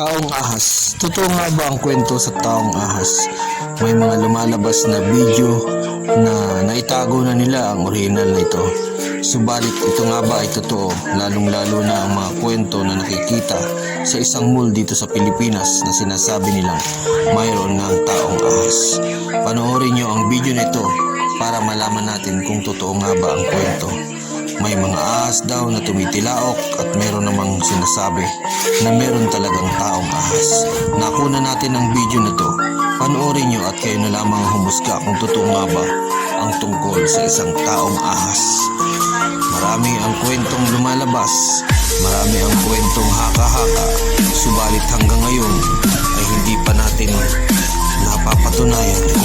Taong ahas. Totoo nga ba ang kwento sa taong ahas? May mga lumalabas na video na naitago na nila ang original na ito. Subalit ito nga ba ay totoo, lalong-lalo na ang mga kwento na nakikita sa isang mall dito sa Pilipinas na sinasabi nilang mayroon nga ang taong ahas. Panoorin nyo ang video nito para malaman natin kung totoo nga ba ang kwento. May mga ahas daw na tumitilaok at meron namang nagsasabi na meron talagang taong ahas. Nakuna natin ang video na to. Panoorin nyo at kayo na lamang humusga kung totoo nga ba ang tungkol sa isang taong ahas. Marami ang kwentong lumalabas, marami ang kwentong haka-haka, subalit hanggang ngayon ay hindi pa natin napapatunayan